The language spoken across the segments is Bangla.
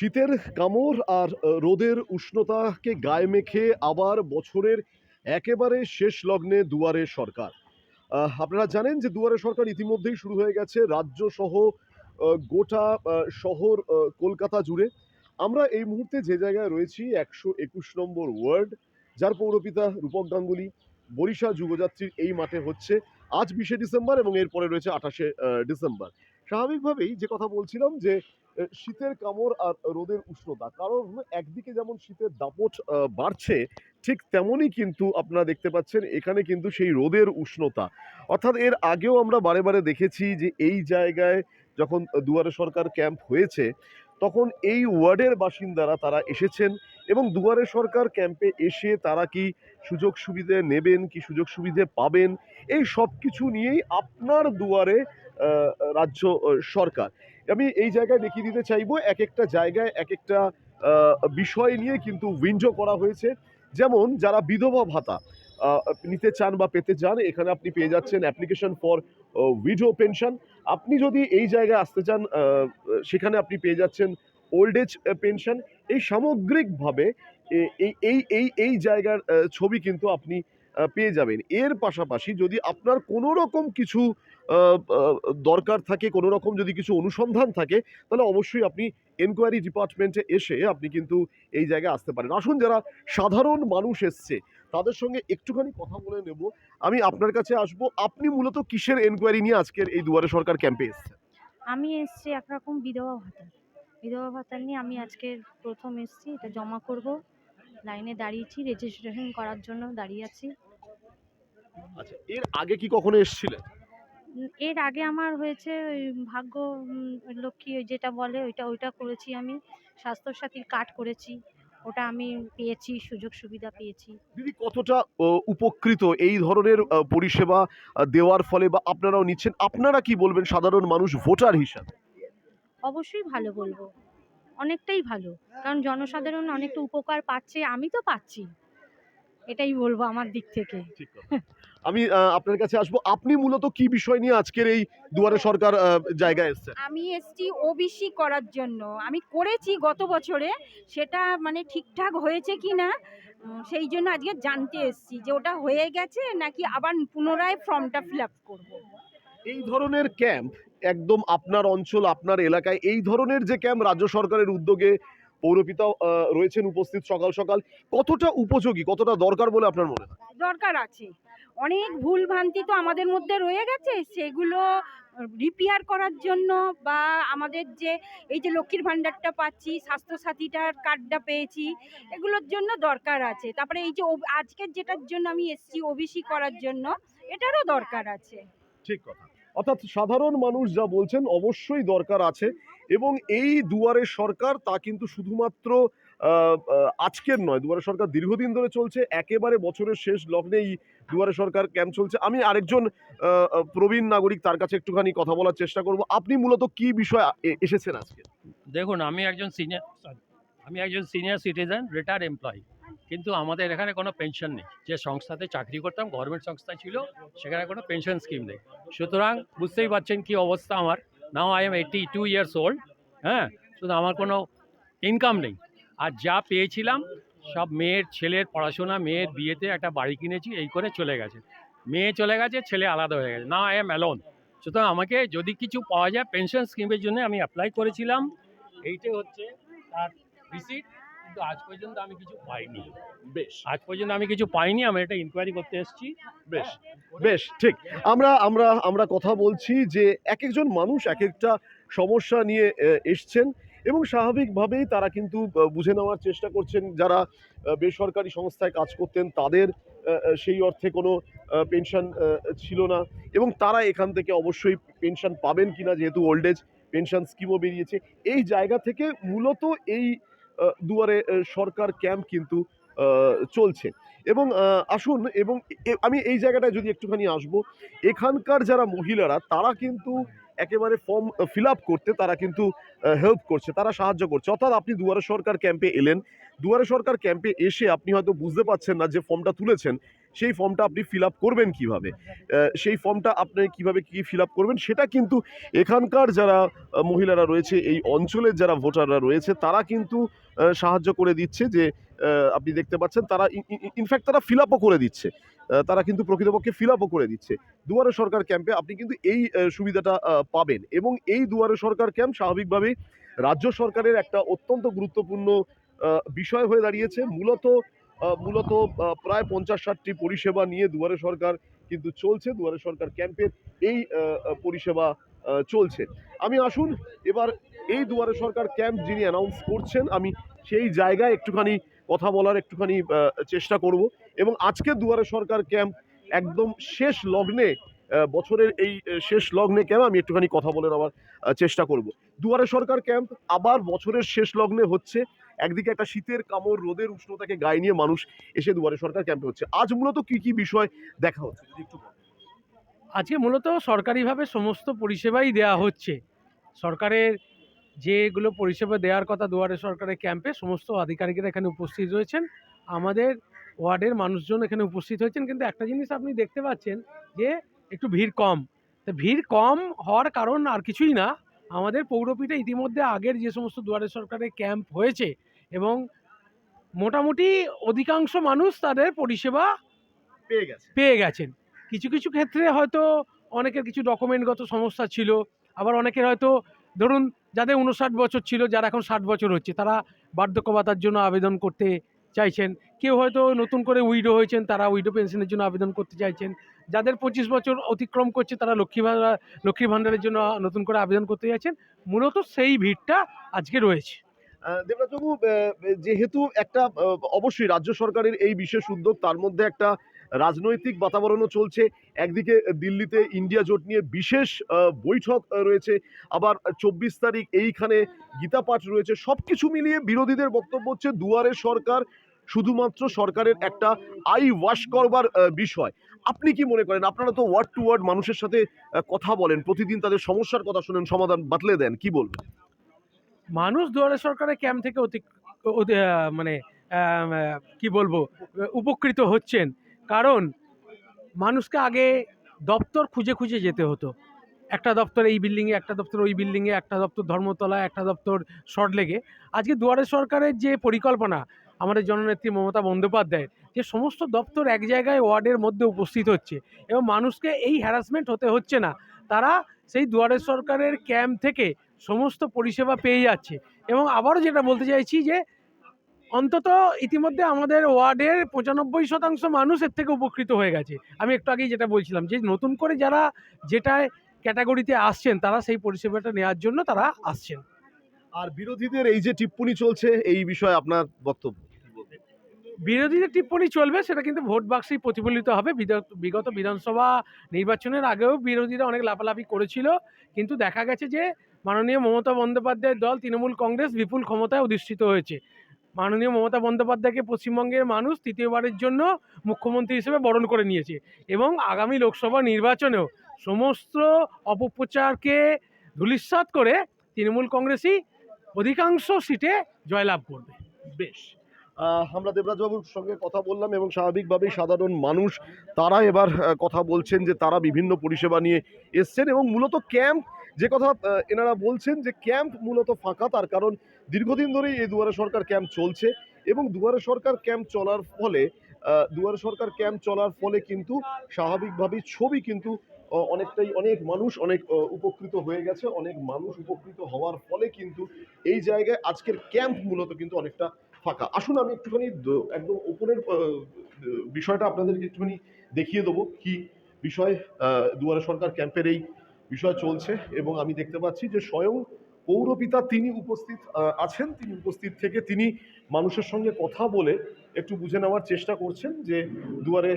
শীতের কামড় আর রোদের উষ্ণতাকে গায়ে মেখে আবার বছরের একেবারে শেষ লগ্নে দুয়ারে সরকার। আপনারা জানেন যে দুয়ারে সরকার ইতিমধ্যেই শুরু হয়ে গেছে রাজ্য সহ গোটা শহর কলকাতা জুড়ে। আমরা এই মুহূর্তে যে জায়গায় রয়েছি, একশো একুশ নম্বর ওয়ার্ড, যার পৌরপিতা রূপক গাঙ্গুলি। বরিশা যুবযাত্রীর এই মাঠে হচ্ছে। আজ বিশে ডিসেম্বর এবং এরপরে রয়েছে আঠাশে ডিসেম্বর। স্বাভাবিকভাবেই যে কথা বলছিলাম যে শীতের কামড় আর রোদের উষ্ণতা। কারণ একদিকে যেমন শীতের দাপট বাড়ছে, ঠিক তেমনই কিন্তু আপনারা দেখতে পাচ্ছেন এখানে কিন্তু সেই রোদের উষ্ণতা। অর্থাৎ এর আগেও আমরা বারে বারে দেখেছি যে, এই জায়গায় যখন দুয়ারে সরকার ক্যাম্প হয়েছে, তখন এই ওয়ার্ডের বাসিন্দারা তারা এসেছেন এবং দুয়ারে সরকার ক্যাম্পে এসে তারা কি সুযোগ সুবিধে নেবেন, কি সুযোগ সুবিধে পাবেন, এই সব কিছু নিয়েই আপনার দুয়ারে রাজ্য সরকার। আমি এই জায়গায় দেখিয়ে দিতে চাইব এক একটা জায়গায় এক একটা বিষয় নিয়ে কিন্তু উইন্ডো করা হয়েছে। যেমন যারা বিধবা ভাতা নিতে চান বা পেতে চান, এখানে আপনি পেয়ে যাচ্ছেন অ্যাপ্লিকেশন ফর উইডো পেনশন আপনি যদি এই জায়গায় আসতে চান সেখানে আপনি পেয়ে যাচ্ছেন ওল্ড এজ পেনশন এই সামগ্রিকভাবে এই এই এই এই জায়গার ছবি কিন্তু আপনি পেয়ে যাবেন। এর পাশাপাশি যদি আপনার কোনো রকম কিছু দরকার থাকে কোনো রকম যদি কিছু অনুসন্ধান থাকে, তাহলে অবশ্যই আপনি এনকোয়ারি ডিপার্টমেন্টে এসে আপনি কিন্তু এই জায়গায় আসতে পারেন। আসুন যারা সাধারণ মানুষ এসছে, তাদের সঙ্গে একটুখানি কথা বলে নেব। আমি আপনার কাছে আসব। আপনি মূলত কিসের এনকোয়ারি নিয়ে আজকের এই দুয়ারে সরকার ক্যাম্পে এসেছেন? আমি এসছি একরকম বিধবা ভাতা বিধবা ভাতা নিয়ে আমি আজকে প্রথম এসছি। এটা জমা করব। লাইনে দাঁড়িয়েছি। রেজিস্ট্রেশন করার জন্য দাঁড়িয়ে আছি। এর আগে কি কখনো এসেছিলেন? এর আগে আমার হয়েছে ওই ভাগ্য লক্ষ্মী যেটা বলে ওইটা ওইটা করেছি আমি। স্বাস্থ্যসাথীর কার্ড করেছি। ওটা আমি পেয়েছি সুযোগ সুবিধা পেয়েছি। দিদি কতটা উপকৃত এই ধরনের পরিষেবা দেওয়ার ফলে বা আপনারাও নিচ্ছেন? আপনারা কি বলবেন সাধারণ মানুষ ভোটার হিসাবে? অবশ্যই ভালো বলব। অনেকটাই ভালো। কারণ জনসাধারণ অনেকটা উপকার পাচ্ছে আমি তো পাচ্ছি। এটাই বলব আমার দিক থেকে। ঠিক আমি আপনার কাছে আসব। আপনি মূলত কি বিষয় নিয়ে আজকের এই দুয়ারে সরকার জায়গায় এসেছেন? আমি এসছি ওবিসি করার জন্য। আমি করেছি গত বছরে সেটা মানে ঠিকঠাক হয়েছে কি না সেই জন্য আজকে জানতে এসছি যে ওটা হয়ে গেছে নাকি আবার পুনরায় ফর্মটা ফিল আপ করব। এই ধরনের ক্যাম্প একদম আপনার অঞ্চল আপনার এলাকায় এই ধরনের যে ক্যাম্প রাজ্য সরকারের উদ্যোগে পৌরপিতা রয়েছেন উপস্থিত সকাল সকাল কতটা উপযোগী কতটা দরকার বলে আপনার মনে হয়? দরকার আছে। অনেক ভুল ভ্রান্তি তো আমাদের মধ্যে রয়ে গেছে। সেগুলো রিপেয়ার করার জন্য বা আমাদের যে এই যে লক্ষ্মীর ভাণ্ডারটা পাচ্ছি, স্বাস্থ্যসাথীটার কার্ডটা পেয়েছি, এগুলোর জন্য দরকার আছে। তারপরে এই যে আজকের যেটার জন্য আমি এসছি ওবিসি করার জন্য, এটারও দরকার আছে। ঠিক কথা। অর্থাৎ সাধারণ মানুষ যা বলছেন অবশ্যই দরকার আছে এবং এই দুয়ারে সরকার তা কিন্তু শুধুমাত্র আজকের নয়, দুয়ারে সরকার দীর্ঘদিন ধরে চলছে, একেবারে বছরের শেষ লগ্নেই দুয়ারে সরকার ক্যাম্প চলছে। আমি আরেকজন প্রবীণ নাগরিক তার কাছে একটুখানি কথা বলার চেষ্টা করব। আপনি মূলত কি বিষয় এসেছেন আজকে? দেখুন, আমি একজন সিনিয়র আমি একজন সিনিয়র সিটিজেন রিটায়ার্ড এমপ্লয়ি কিন্তু আমাদের এখানে কোনো পেনশন নেই। যে সংস্থাতে চাকরি করতাম গভর্নমেন্ট সংস্থা ছিল, সেখানে কোনো পেনশন স্কিম নেই। সুতরাং বুঝতেই পারছেন কি অবস্থা আমার। Now I am eighty two years old হ্যাঁ? শুধু আমার কোনো ইনকাম নেই। আর যা পেয়েছিলাম সব মেয়ের ছেলের পড়াশোনা মেয়ের বিয়েতে একটা বাড়ি কিনেছি এই করে চলে গেছে। মেয়ে চলে গেছে ছেলে আলাদা হয়ে গেছে। না আই এম অ্যালোন সুতরাং আমাকে যদি কিছু পাওয়া যায় পেনশন স্কিমের জন্য আমি অ্যাপ্লাই করেছিলাম। এইটাই হচ্ছে তার রিসিট কিন্তু আজ পর্যন্ত আমি কিছু পাইনি। বেশ। আজ পর্যন্ত আমি কিছু পাইনি আমি এটা ইনকোয়ারি করতে এসেছি। বেশ বেশ ঠিক। আমরা আমরা আমরা কথা বলছি যে এক একজন মানুষ এক একটা সমস্যা নিয়ে এসছেন। এবং স্বাভাবিকভাবেই তারা কিন্তু বুঝে নেওয়ার চেষ্টা করছেন যারা বেসরকারি সংস্থায় কাজ করতেন তাদের সেই অর্থে কোনো পেনশন ছিল না। এবং তারা এখান থেকে অবশ্যই পেনশন পাবেন কিনা, যেহেতু ওল্ড এজ পেনশন স্কিমও বেরিয়েছে। এই জায়গা থেকে মূলত এই দুয়ারে সরকার ক্যাম্প কিন্তু চলছে। এবং আসুন, এবং আমি এই জায়গাটায় যদি একটুখানি আসব, এখানকার যারা মহিলারা, তারা কিন্তু একেবারে ফর্ম ফিল আপ করতে তারা কিন্তু হেল্প করছে, তারা সাহায্য করছে। অর্থাৎ আপনি দুয়ারে সরকার ক্যাম্পে এলেন। দুয়ারে সরকার ক্যাম্পে এসে আপনি হয়তো বুঝতে পারছেন না যে ফর্মটা তুলেছেন, সেই ফর্মটা আপনি ফিল আপ করবেন কীভাবে? সেই ফর্মটা আপনি কীভাবে কি ফিল আপ করবেন, সেটা কিন্তু এখানকার যারা মহিলারা রয়েছে, এই অঞ্চলের যারা ভোটাররা রয়েছে, তারা কিন্তু সাহায্য করে দিচ্ছে যে আপনি দেখতে পাচ্ছেন, তারা ইনফ্যাক্ট তারা ফিল আপও করে দিচ্ছে। তারা কিন্তু প্রকৃতপক্ষে ফিল আপও করে দিচ্ছে। দুয়ারে সরকার ক্যাম্পে আপনি কিন্তু এই সুবিধাটা পাবেন এবং এই দুয়ারে সরকার ক্যাম্প স্বাভাবিকভাবেই রাজ্য সরকারের একটা অত্যন্ত গুরুত্বপূর্ণ বিষয় হয়ে দাঁড়িয়েছে। মূলত মূলত প্রায় পঞ্চাশ ষাটটি পরিষেবা নিয়ে দুয়ারে সরকার কিন্তু চলছে। দুয়ারে সরকার ক্যাম্পের এই পরিষেবা চলছে। আমি আসুন, এবার এই দুয়ারে সরকার ক্যাম্প যিনি অ্যানাউন্স করছেন, আমি সেই জায়গায় একটুখানি কথা বলার একটুখানি চেষ্টা করব। এবং আজকে দুয়ারে সরকার ক্যাম্প একদম শেষ লগ্নে বছরের এই শেষ লগ্নে ক্যাম্প আমি একটুখানি কথা বলে নেওয়ার চেষ্টা করব। দুয়ারে সরকার ক্যাম্প আবার বছরের শেষ লগ্নে হচ্ছে। একদিকে একটা শীতের কামড়, রোদের উষ্ণতাকে গায়ে নিয়ে মানুষ এসে দুয়ারে সরকার ক্যাম্পে হচ্ছে। আজ মূলত কি কি বিষয় দেখা হচ্ছে? আজকে মূলত সরকারিভাবে সমস্ত পরিষেবাই দেওয়া হচ্ছে। সরকারের যেগুলো পরিষেবা দেওয়ার কথা দুয়ারে সরকারের ক্যাম্পে সমস্ত আধিকারিকরা এখানে উপস্থিত রয়েছেন। আমাদের ওয়ার্ডের মানুষজন এখানে উপস্থিত হয়েছেন। কিন্তু একটা জিনিস আপনি দেখতে পাচ্ছেন যে একটু ভিড় কম। তা ভিড় কম হওয়ার কারণ আর কিছুই না। আমাদের পৌরপিঠে ইতিমধ্যে আগের যে সমস্ত দুয়ারে সরকারের ক্যাম্প হয়েছে এবং মোটামুটি অধিকাংশ মানুষ তাদের পরিষেবা পেয়ে গেছে। পেয়ে গেছেন। কিছু কিছু ক্ষেত্রে হয়তো অনেকের কিছু ডকুমেন্টগত সমস্যা ছিল। আবার অনেকের হয়তো ধরুন যাদের উনষাট বছর ছিল, যারা এখন ষাট বছর হচ্ছে, তারা বার্ধক্য ভাতার জন্য আবেদন করতে চাইছেন। কেউ হয়তো নতুন করে উইডো হয়েছেন, তারা উইডো পেনশনের জন্য আবেদন করতে চাইছেন। যাদের পঁচিশ বছর অতিক্রম করছে, তারা লক্ষ্মী ভাণ্ডার লক্ষ্মী ভাণ্ডারের জন্য নতুন করে আবেদন করতে চাইছেন। মূলত সেই ভিড়টা আজকে রয়েছে। দেবরাজবাবু যেহেতু একটা অবশ্যই রাজ্য সরকারের এই বিশেষ উদ্যোগ, তার মধ্যে একটা রাজনৈতিক বাতাবরণও চলছে। একদিকে দিল্লিতে ইন্ডিয়া জোট নিয়ে বিশেষ বৈঠক রয়েছে। আবার চব্বিশ তারিখ এইখানে গীতা পাঠ রয়েছে। সব কিছু মিলিয়ে বিরোধীদের বক্তব্য হচ্ছে দুয়ারে সরকার শুধুমাত্র সরকারের একটা আই ওয়াশ করবার বিষয়। আপনি কি মনে করেন? আপনারা তো ওয়ার্ড টু ওয়ার্ড মানুষের সাথে কথা বলেন, প্রতিদিন তাদের সমস্যার কথা শুনেন, সমাধান বাতলে দেন, কি বলবেন? মানুষ দুয়ারে সরকারের ক্যাম্প থেকে অতি মানে কি বলব উপকৃত হচ্ছেন। কারণ মানুষকে আগে দপ্তর খুঁজে খুঁজে যেতে হতো। একটা দপ্তর এই বিল্ডিংয়ে একটা দপ্তর ওই বিল্ডিংয়ে একটা দপ্তর ধর্মতলা একটা দপ্তর শর্টলেগে আজকে দুয়ারে সরকারের যে পরিকল্পনা, আমাদের জননেত্রী মমতা বন্দ্যোপাধ্যায়ের, যে সমস্ত দপ্তর এক জায়গায় ওয়ার্ডের মধ্যে উপস্থিত হচ্ছে এবং মানুষকে এই হ্যারাসমেন্ট হতে হচ্ছে না, তারা সেই দুয়ারে সরকারের ক্যাম্প থেকে সমস্ত পরিষেবা পেয়ে যাচ্ছে। এবং আবারও যেটা বলতে চাইছি যে অন্তত ইতিমধ্যে আমাদের ওয়ার্ডের পঁচানব্বই শতাংশ মানুষ এর থেকে উপকৃত হয়ে গেছে। আমি একটু আগেই যেটা বলছিলাম যে নতুন করে যারা যেটায় ক্যাটাগরিতে আসছেন তারা সেই পরিষেবাটা নেওয়ার জন্য তারা আসছেন। আর বিরোধীদের এই যে টিপ্পনি চলছে এই বিষয়ে আপনার বক্তব্য বিরোধীদের টিপ্পণী চলবে সেটা কিন্তু ভোট বাক্সেই প্রতিফলিত হবে। বিগত বিধানসভা নির্বাচনের আগেও বিরোধীরা অনেক লাফালাফি করেছিল। কিন্তু দেখা গেছে যে মাননীয় মমতা বন্দ্যোপাধ্যায়ের দল তৃণমূল কংগ্রেস বিপুল ক্ষমতায় অধিষ্ঠিত হয়েছে। মাননীয় মমতা বন্দ্যোপাধ্যায়কে পশ্চিমবঙ্গের মানুষ তৃতীয়বারের জন্য মুখ্যমন্ত্রী হিসেবে বরণ করে নিয়েছে এবং আগামী লোকসভা নির্বাচনেও সমস্ত অপপ্রচারকে ধূলিসাৎ করে তৃণমূল কংগ্রেসই অধিকাংশ সিটে জয়লাভ করবে। বেশ। আমরা দেবরাজবাবুর সঙ্গে কথা বললাম এবং স্বাভাবিকভাবেই সাধারণ মানুষ তারা এবার কথা বলছেন যে তারা বিভিন্ন পরিষেবা নিয়ে এসছেন এবং মূলত ক্যাম্প যে কথা এনারা বলছেন যে ক্যাম্প মূলত ফাঁকা, তার কারণ দীর্ঘদিন ধরেই এই দুয়ারে সরকার ক্যাম্প চলছে এবং দুয়ারে সরকার ক্যাম্প চলার ফলে দুয়ারে সরকার ক্যাম্প চলার ফলে কিন্তু স্বাভাবিকভাবেই ছবি কিন্তু অনেকটাই অনেক মানুষ, অনেক উপকৃত হয়ে গেছে, অনেক মানুষ উপকৃত হওয়ার ফলে কিন্তু এই জায়গায় আজকের ক্যাম্প মূলত কিন্তু অনেকটা ফাঁকা। আসুন, আমি একটুখানি একদম ওপরের বিষয়টা আপনাদেরকে একটুখানি দেখিয়ে দেবো, কি বিষয় দুয়ারে সরকার ক্যাম্পের এই বিষয় চলছে এবং আমি দেখতে পাচ্ছি যে স্বয়ং পৌরপিতা তিনি উপস্থিত আছেন, তিনি উপস্থিত থেকে তিনি মানুষের সঙ্গে কথা বলে একটু বুঝে নেওয়ার চেষ্টা করছেন যে দুয়ারে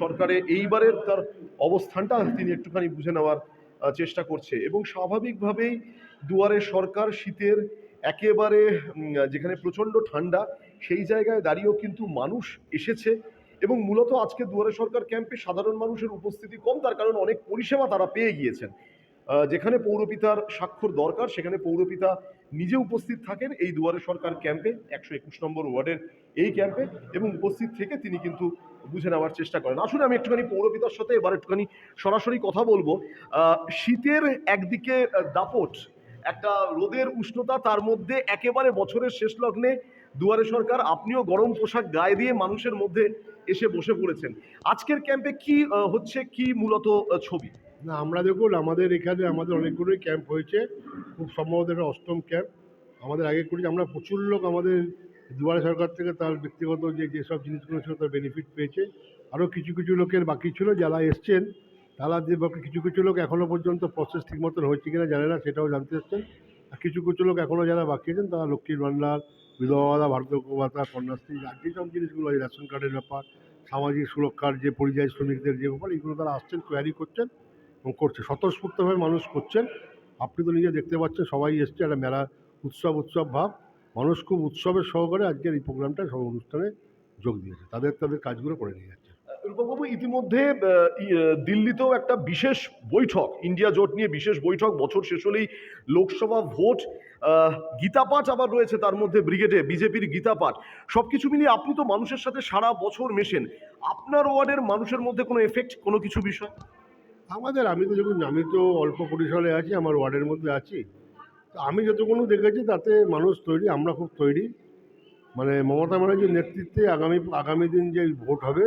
সরকারে এইবারের তার অবস্থানটা তিনি একটুখানি বুঝে নেওয়ার চেষ্টা করছে এবং স্বাভাবিকভাবেই দুয়ারে সরকার শীতের একেবারে যেখানে প্রচণ্ড ঠান্ডা সেই জায়গায় দাঁড়িয়েও কিন্তু মানুষ এসেছে। এবং মূলত আজকে দুয়ারে সরকার ক্যাম্পে সাধারণ মানুষের উপস্থিতি কম, তার কারণ অনেক পরিষেবা তারা পেয়ে গিয়েছেন। যেখানে পৌরপিতার স্বাক্ষর দরকার, সেখানে পৌরপিতা নিজে উপস্থিত থাকেন এই দুয়ারে সরকার ক্যাম্পে, একশো একুশ নম্বর ওয়ার্ডের এই ক্যাম্পে, এবং উপস্থিত থেকে তিনি কিন্তু বুঝে নেওয়ার চেষ্টা করেন। আসলে আমি একটুখানি পৌরপিতার সাথে এবার একটুখানি সরাসরি কথা বলব। শীতের একদিকে দাপট, একটা রোদের উষ্ণতা, তার মধ্যে একেবারে বছরের শেষ লগ্নে দুয়ারে সরকার, আপনিও গরম পোশাক গায়ে দিয়ে মানুষের মধ্যে এসে বসে পড়েছেন। আজকের ক্যাম্পে কি হচ্ছে কি মূলত ছবি? না, আমরা দেখুন, আমাদের এখানে আমাদের অনেকগুলোই ক্যাম্প হয়েছে। খুব সম্ভবত এটা অষ্টম ক্যাম্প আমাদের আগে করেছি, আমরা প্রচুর লোক আমাদের দুয়ারে সরকার থেকে তার ব্যক্তিগত যে যেসব জিনিসগুলো ছিল, তার বেনিফিট পেয়েছে। আরও কিছু কিছু লোকের বাকি ছিল যারা এসছেন, তারা যে কিছু কিছু লোক এখনও পর্যন্ত প্রসেস ঠিক মতন হয়েছে কিনা জানে না, সেটাও জানতে এসছেন। কিছু কিছু লোক এখনও যারা বাকি আছেন, তারা লক্ষ্মীর ভাণ্ডার, বিধবা বার্ধক্য ভাতা, কন্যাশ্রী আর যেসব জিনিসগুলো আছে, রেশন কার্ডের ব্যাপার, সামাজিক সুরক্ষার যে পরিযায়ী শ্রমিকদের যে ব্যাপার, এগুলো তারা আসছেন কোয়ারি করছেন এবং করছে। স্বতঃস্ফূর্তভাবে মানুষ করছেন। আপনি তো নিজে দেখতে পাচ্ছেন, সবাই এসছে, একটা মেলা উৎসব উৎসব ভাব। মানুষ খুব উৎসবের সহকারে আজকের এই প্রোগ্রামটা সব অনুষ্ঠানে যোগ দিয়েছে। তাদের তাদের কাজগুলো করে নিয়ে রূপকবাবু ইতিমধ্যে দিল্লিতেও একটা বিশেষ বৈঠক, ইন্ডিয়া জোট নিয়ে বিশেষ বৈঠক, বছর শেষ হলেই লোকসভা ভোট গীতাপাঠ আবার রয়েছে তার মধ্যে ব্রিগেডে, বিজেপির গীতাপাঠ। সব কিছু মিলিয়ে আপনি তো মানুষের সাথে সারা বছর মেশেন, আপনার ওয়ার্ডের মানুষের মধ্যে কোনো এফেক্ট কোনো কিছু বিষয়? আমাদের, আমি তো যখন আমি তো অল্প পরিসরে আছি, আমার ওয়ার্ডের মধ্যে আছি। আমি যতক্ষণ দেখেছি, তাতে মানুষ তৈরি, আমরা খুব তৈরি। মানে মমতা ব্যানার্জির নেতৃত্বে আগামী আগামী দিন যে ভোট হবে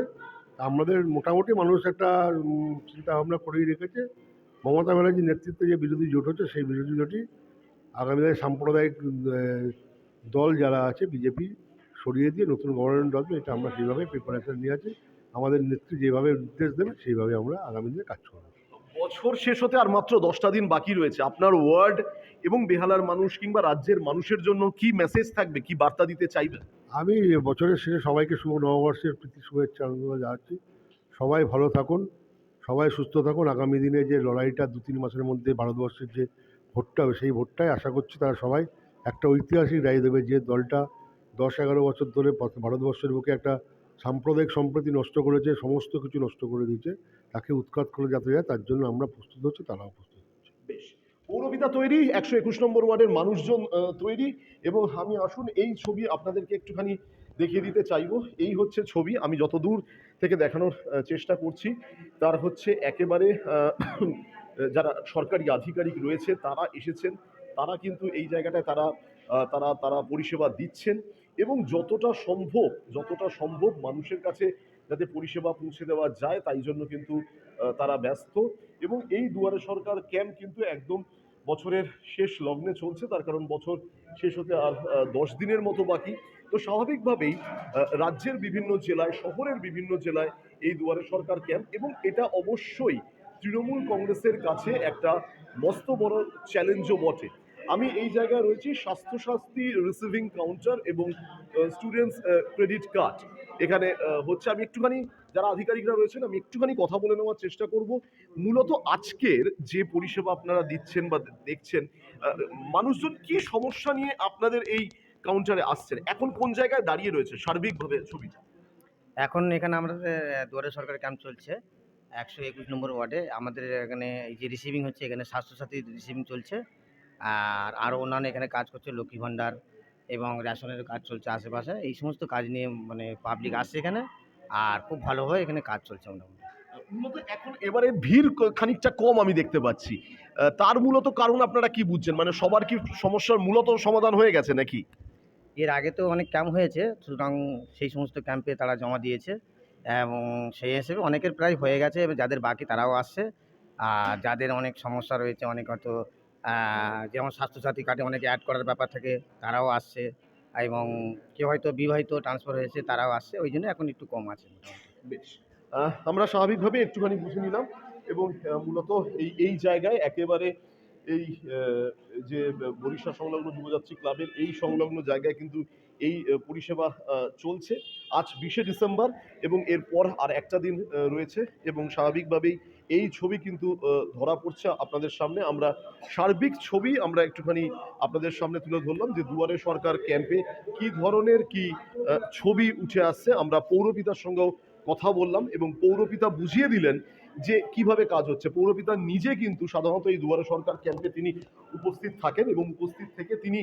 আমাদের মোটামুটি মানুষ একটা চিন্তা ভাবনা করেই রেখেছে। মমতা ব্যানার্জির নেতৃত্বে যে বিরোধী জোট হচ্ছে, সেই বিরোধী জোটই আগামী দিনে সাম্প্রদায়িক দল যারা আছে, বিজেপি, সরিয়ে দিয়ে নতুন গভর্নমেন্ট দল, এটা আমরা সেইভাবে প্রিপারেশন নিয়ে আছি। আমাদের নেত্রী যেভাবে নির্দেশ দেবে, সেইভাবে আমরা আগামী দিনে কাজ করব। বছর শেষ হতে আর মাত্র দশটা দিন বাকি রয়েছে। আপনার ওয়ার্ড এবং বেহালার মানুষ কিংবা রাজ্যের মানুষের জন্য কি মেসেজ থাকবে কি বার্তা দিতে চাইবেন আমি বছরের শেষে সবাইকে শুভ নববর্ষের প্রীতি শুভেচ্ছা আনন্দ জানাচ্ছি। সবাই ভালো থাকুন সবাই সুস্থ থাকুন। আগামী দিনে যে লড়াইটা দু তিন মাসের মধ্যে ভারতবর্ষের যে ভোটটা হবে সেই ভোটটাই আশা করছি তারা সবাই একটা ঐতিহাসিক রায় দেবে যে দলটা দশ এগারো বছর ধরে ভারতবর্ষের বুকে একটা সাম্প্রদায়িক সম্প্রীতি নষ্ট করেছে সমস্ত কিছু নষ্ট করে দিয়েছে। তাকে উৎখাত করে যাতে যায় তার জন্য আমরা প্রস্তুত হচ্ছি তারাও প্রস্তুত হচ্ছে। বেশ। পৌরপিতা তৈরি, একশো একুশ নম্বর ওয়ার্ডের মানুষজন তৈরি। এবং আমি আসুন এই ছবি আপনাদেরকে একটুখানি দেখিয়ে দিতে চাইব। এই হচ্ছে ছবি। আমি যত দূর থেকে দেখানোর চেষ্টা করছি, তার হচ্ছে একেবারে যারা সরকারি আধিকারিক রয়েছে, তারা এসেছেন। তারা কিন্তু এই জায়গাটায় তারা তারা তারা পরিষেবা দিচ্ছেন। এবং যতটা সম্ভব যতটা সম্ভব মানুষের কাছে যাতে পরিষেবা পৌঁছে দেওয়া যায়, তাই জন্য কিন্তু তারা ব্যস্ত এবং এই দুয়ারে সরকার ক্যাম্প কিন্তু একদম বছরের শেষ লগ্নে চলছে, তার কারণ বছর শেষ হতে আর দশ দিনের মতো বাকি। তো স্বাভাবিকভাবেই রাজ্যের বিভিন্ন জেলায়, শহরের বিভিন্ন জেলায় এই দুয়ারে সরকার ক্যাম্প এবং এটা অবশ্যই তৃণমূল কংগ্রেসের কাছে একটা মস্ত বড় চ্যালেঞ্জও বটে। আমি এই জায়গায় রয়েছি স্বাস্থ্যসাথী রিসিভিং কাউন্টার এবং স্টুডেন্টস ক্রেডিট কার্ড। এখানে হচ্ছে আমি একটুখানি যারা আধিকারিকরা রয়েছেন, আমি একটুখানি কথা বলে নেওয়ার চেষ্টা করব। মূলত আজকের যে পরিষেবা আপনারা দিচ্ছেন বা দেখছেন মানুষজন কি সমস্যা নিয়ে আপনাদের এই কাউন্টারে আসছেন? এখন কোন জায়গায় দাঁড়িয়ে রয়েছে সার্বিকভাবে ছবিটা? এখন এখানে আমাদের দুয়ারে সরকার ক্যাম্প চলছে, একশো একুশ নম্বর ওয়ার্ডে। আমাদের এখানে এই যে রিসিভিং হচ্ছে, এখানে স্বাস্থ্যসাথী রিসিভিং চলছে। আর আরও অন্যান্য এখানে কাজ করছে লক্ষ্মী ভাণ্ডার এবং রেশনের কাজ চলছে আশেপাশে। এই সমস্ত কাজ নিয়ে মানে পাবলিক আসছে এখানে। আর খুব ভালোভাবে এখানে কাজ চলছে মোটামুটি। মূলত এখন এবারে ভিড় খানিকটা কম আমি দেখতে পাচ্ছি। তার মূলত কারণ আপনারা কি বুঝছেন? মানে সবার কি সমস্যার মূলত সমাধান হয়ে গেছে নাকি? এর আগে তো অনেক ক্যাম্প হয়েছে সুতরাং সেই সমস্ত ক্যাম্পে তারা জমা দিয়েছে এবং সেই হিসেবে অনেকের প্রায় হয়ে গেছে এবার যাদের বাকি তারাও আসছে। আর যাদের অনেক সমস্যা রয়েছে অনেক হয়তো যেমন স্বাস্থ্যসাথী কার্ডে অনেকে অ্যাড করার ব্যাপার থাকে তারাও আসছে। এবং কেউ হয়তো বিবাহিত ট্রান্সফার হয়েছে, তারাও আসছে, ওই জন্য এখন একটু কম আছে বেশ। আমরা স্বাভাবিকভাবে একটুখানি বুঝে নিলাম এবং মূলত এই এই জায়গায় একেবারে এই যে বরিশা সংলগ্ন যুবযাত্রী ক্লাবের এই সংলগ্ন জায়গায় কিন্তু এই পরিষেবা চলছে। আজ বিশে ডিসেম্বর এবং এরপর আর একটা দিন রয়েছে এবং স্বাভাবিকভাবেই এই ছবি কিন্তু ধরা পড়ছে আপনাদের সামনে। আমরা সার্বিক ছবি আমরা একটুখানি আপনাদের সামনে তুলে ধরলাম যে দুয়ারে সরকার ক্যাম্পে কি ধরনের কি ছবি উঠে আসছে। আমরা পৌরপিতার সঙ্গেও কথা বললাম এবং পৌরপিতা বুঝিয়ে দিলেন যে কীভাবে কাজ হচ্ছে। পৌরপিতা নিজে কিন্তু সাধারণত এই দুয়ারে সরকার ক্যাম্পে তিনি উপস্থিত থাকেন এবং উপস্থিত থেকে তিনি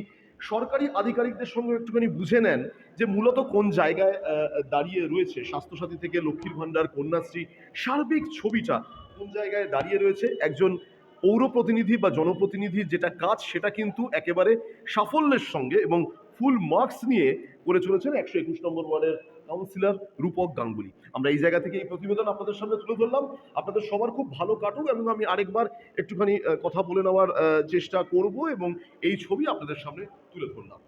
সরকারি আধিকারিকদের সঙ্গে একটুখানি বুঝে নেন যে মূলত কোন জায়গায় দাঁড়িয়ে রয়েছে। স্বাস্থ্যসাথী থেকে লক্ষ্মীর ভাণ্ডার, কন্যাশ্রী, সার্বিক ছবিটা কোন জায়গায় দাঁড়িয়ে রয়েছে, একজন পৌর প্রতিনিধি বা জনপ্রতিনিধির যেটা কাজ সেটা কিন্তু একেবারে সাফল্যের সঙ্গে এবং ফুল মার্কস নিয়ে করে চলেছেন একশো একুশ নম্বর ওয়ার্ডের কাউন্সিলর রূপক গাঙ্গুলি। আমরা এই জায়গা থেকে এই প্রতিবেদন আপনাদের সামনে তুলে ধরলাম। আপনাদের সবার খুব ভালো কাটুক এবং আমি আরেকবার একটুখানি কথা বলে নেওয়ার চেষ্টা করব এবং এই ছবি আপনাদের সামনে তুলে ধরলাম।